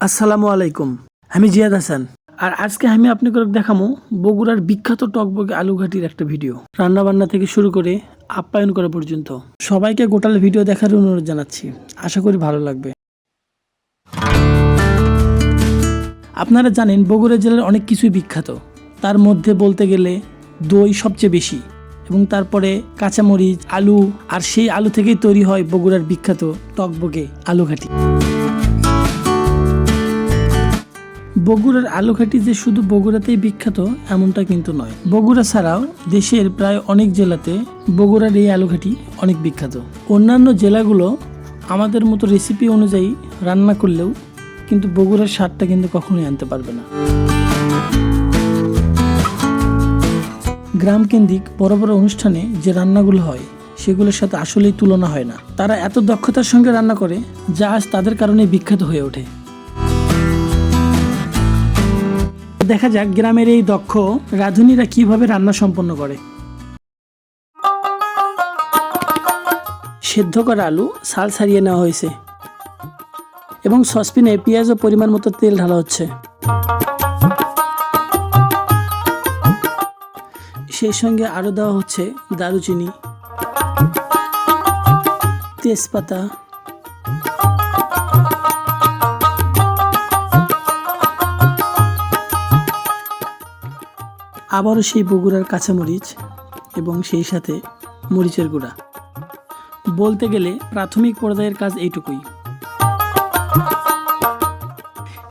আসসালামু আলাইকুম। আমি জিয়াদ হাসান। আর আজকে আমি আপনাকে দেখামো বগুড়ার বিখ্যাত টকবগে আলুঘাটির একটা ভিডিও। রান্না বান্না থেকে শুরু করে আপ্যায়ন করা পর্যন্ত সবাইকে গোটাল ভিডিও দেখার অনুরোধ জানাচ্ছি। আশা করি ভালো লাগবে। আপনারা জানেন, বগুড়া জেলার অনেক কিছুই বিখ্যাত। তার মধ্যে বলতে গেলে দই সবচেয়ে বেশি এবং তারপরে কাঁচামরিচ, আলু, আর সেই আলু থেকেই তৈরি হয় বগুড়ার বিখ্যাত টকবগে আলুঘাটি। বগুড়ার আলুঘাটি যে শুধু বগুড়াতেই বিখ্যাত, এমনটা কিন্তু নয়। বগুড়া ছাড়াও দেশের প্রায় অনেক জেলাতে বগুড়ার এই আলুঘাটি অনেক বিখ্যাত। অন্যান্য জেলাগুলো আমাদের মতো রেসিপি অনুযায়ী রান্না করলেও কিন্তু বগুড়ার স্বাদটা কিন্তু কখনোই আনতে পারবে না। গ্রাম কেন্দ্রিক বড় বড় অনুষ্ঠানে যে রান্নাগুলো হয়, সেগুলোর সাথে আসলেই তুলনা হয় না। তারা এত দক্ষতার সঙ্গে রান্না করে, যা আজ তাদের কারণে বিখ্যাত হয়ে ওঠে। দেখা যাক গ্রামের এই দক্ষ রাঁধুনিরা কীভাবে রান্না সম্পন্ন করে। সেদ্ধ করা আলু সাল ছাড়িয়ে নেওয়া হয়েছে এবং সসপিনে পেঁয়াজ ও পরিমাণ মতো তেল ঢালা হচ্ছে। সেই সঙ্গে আরও দেওয়া হচ্ছে দারুচিনি, তেজপাতা আবারও সেই বগুড়ার কাঁচামরিচ এবং সেই সাথে মরিচের গুঁড়া। বলতে গেলে প্রাথমিক পর্যায়ের কাজ এইটুকুই।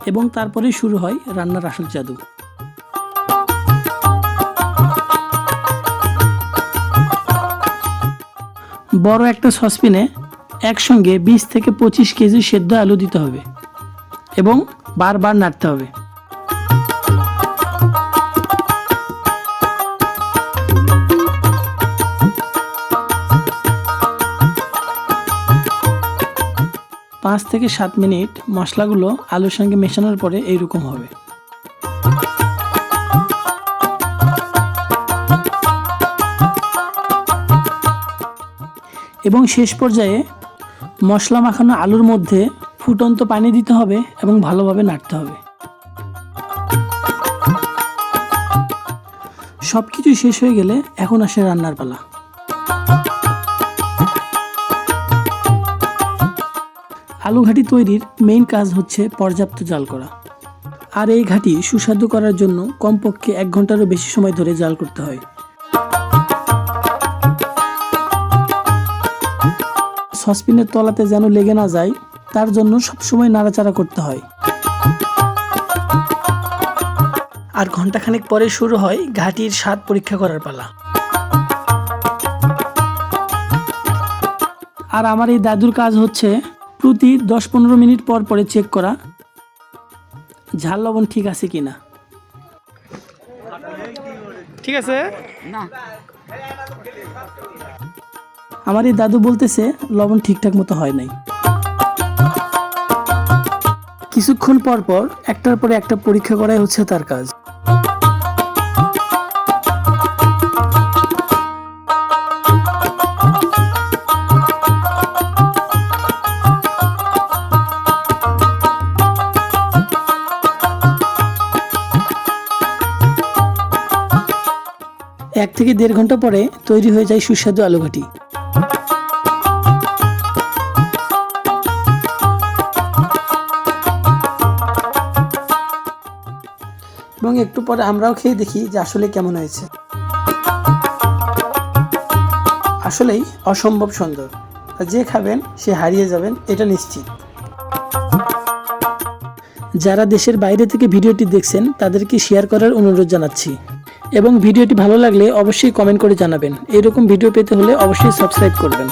এবং তারপরে শুরু হয় রান্নার আসল জাদু। বড় একটা সসপ্যানে একসঙ্গে বিশ থেকে পঁচিশ কেজি সেদ্ধ আলু দিতে হবে এবং বারবার নাড়তে হবে। থেকে সাত মিনিট মশলাগুলো আলুর সঙ্গে মেশানোর পরে এইরকম হবে। এবং শেষ পর্যায়ে মশলা মাখানো আলুর মধ্যে ফুটন্ত পানি দিতে হবে এবং ভালোভাবে নাড়তে হবে। সব কিছু শেষ হয়ে গেলে এখন আসে রান্নার পালা। আলু ঘাটি তৈরির মেইন কাজ হচ্ছে পর্যাপ্ত জাল করা। আর এই ঘাটি সুস্বাদু করার জন্য কমপক্ষে এক ঘন্টারও বেশি সময় ধরে জাল করতে হয়। সসপিনের তলাতে যেন লেগে না যায়, তার জন্য সবসময় নাড়াচাড়া করতে হয়। আর ঘন্টাখানেক পরে শুরু হয় ঘাটির স্বাদ পরীক্ষা করার পালা। আর আমার এই দাদুর কাজ হচ্ছে প্রতি দশ পনেরো মিনিট পর পরে চেক করা। ঝাল লবণ ঠিক আছে কিনা? ঠিক আছে? আমার এই দাদু বলতেছে লবণ ঠিকঠাক মতো হয় নাই। কিছুক্ষণ পর পর একটার পরে একটা পরীক্ষা করাই হচ্ছে তার কাজ। এক থেকে দেড় ঘণ্টা পরে তৈরি হয়ে যায় সুস্বাদু আলু ঘাটি এবং একটু পরে আমরাও খেয়ে দেখি যে আসলে কেমন হয়েছে। আসলেই অসম্ভব সুন্দর। আর যে খাবেন, সে হারিয়ে যাবেন, এটা নিশ্চিত। যারা দেশের বাইরে থেকে ভিডিওটি দেখছেন, তাদেরকে শেয়ার করার অনুরোধ জানাচ্ছি। এবং ভিডিওটি ভালো লাগলে অবশ্যই কমেন্ট করে জানাবেন। এরকম ভিডিও পেতে হলে অবশ্যই সাবস্ক্রাইব করবেন।